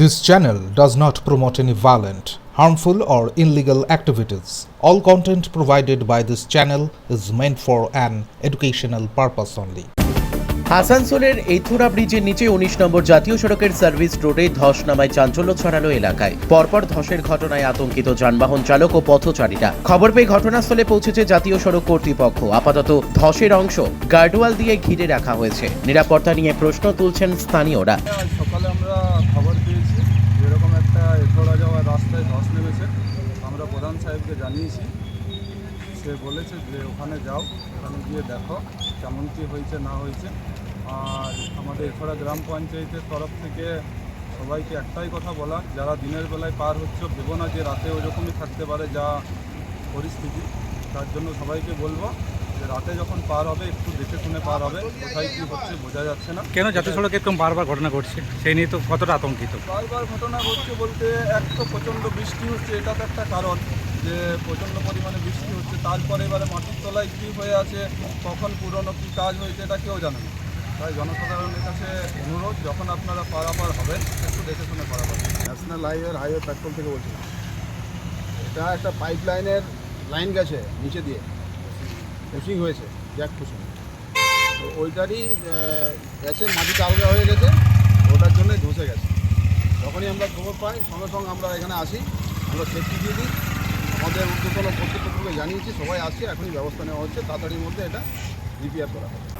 This channel does not promote any violent, harmful, or illegal activities. All content provided by this channel is meant for an educational purpose only. আসানসোলের এইথুরা ব্রিজের নিচে উনিশ নম্বর জাতীয় সড়কের service রোডে ধস নামায় চাঞ্চল্য ছড়ালো এলাকায়। পরপর ধসের ঘটনায় আতঙ্কিত যানবাহন চালক ও পথচারীরা। খবর পেয়ে ঘটনাস্থলে পৌঁছেছে জাতীয় সড়ক কর্তৃপক্ষ। আপাতত ধসের অংশ গার্ডওয়াল দিয়ে ঘিরে রাখা হয়েছে। নিরাপত্তা নিয়ে প্রশ্ন তুলছেন স্থানীয়রা আজ সকালে আমরা খবর পেয়েছি এরকম একটা এথোড়া যাওয়ার রাস্তায় ধস নেমেছে আমরা প্রধান সাহেবকে জানিয়েছি। সে বলেছে যে ওখানে যাও ওখানে গিয়ে দেখো কেমন কী হয়েছে না হয়েছে। আর আমাদের এথোড়া গ্রাম পঞ্চায়েতের তরফ থেকে সবাইকে একটাই কথা বলা যারা দিনের বেলায় পার হচ্ছে ভেবো না যে রাতে ওরকমই থাকতে পারে যা পরিস্থিতি। তার জন্য সবাইকে বলব যে রাতে যখন পার হবে একটু দেখে শুনে পার হবে কোথায় কী হচ্ছে বোঝা যাচ্ছে না। কেন জাতীয় সড়কে এরকম বারবার ঘটনা ঘটছে? সেই নিয়ে তো কতটা আতঙ্কিত? বারবার ঘটনা ঘটছে বলতে এক তো প্রচণ্ড বৃষ্টি হচ্ছে এটা তো একটা কারণ। যে প্রচণ্ড পরিমাণে বৃষ্টি হচ্ছে, তারপরে এবারে মাটির তলায় কী হয়ে আছে, কখন পুরনো কী কাজ হয়েছে এটা কেউ জানে না। তাই জনসাধারণের কাছে অনুরোধ, যখন আপনারা পারাপার হবেন, একটু দেখে শুনে পারাপার ন্যাশনাল হাইওয়ে হাইওয়ে পেট্রোল থেকে বলছিলাম এটা একটা পাইপ লাইনের লাইন গেছে, নিচে দিয়ে। পুশিং হয়েছে জ্যাক পুশিং তো ওইটারই গেছে মাটিটা আলগা হয়ে গেছে, ওটার জন্যই ধসে গেছে। যখনই আমরা খবর পাই, সঙ্গে সঙ্গে আমরা এখানে আসি, আমরা সেফটি দিয়ে দিই। আমাদের উদ্যোগ কর্তৃপক্ষকে জানিয়েছি, সবাই আসছে, এখনই ব্যবস্থা নেওয়া হচ্ছে, তাড়াতাড়ির মধ্যে এটা রিপেয়ার করা হবে।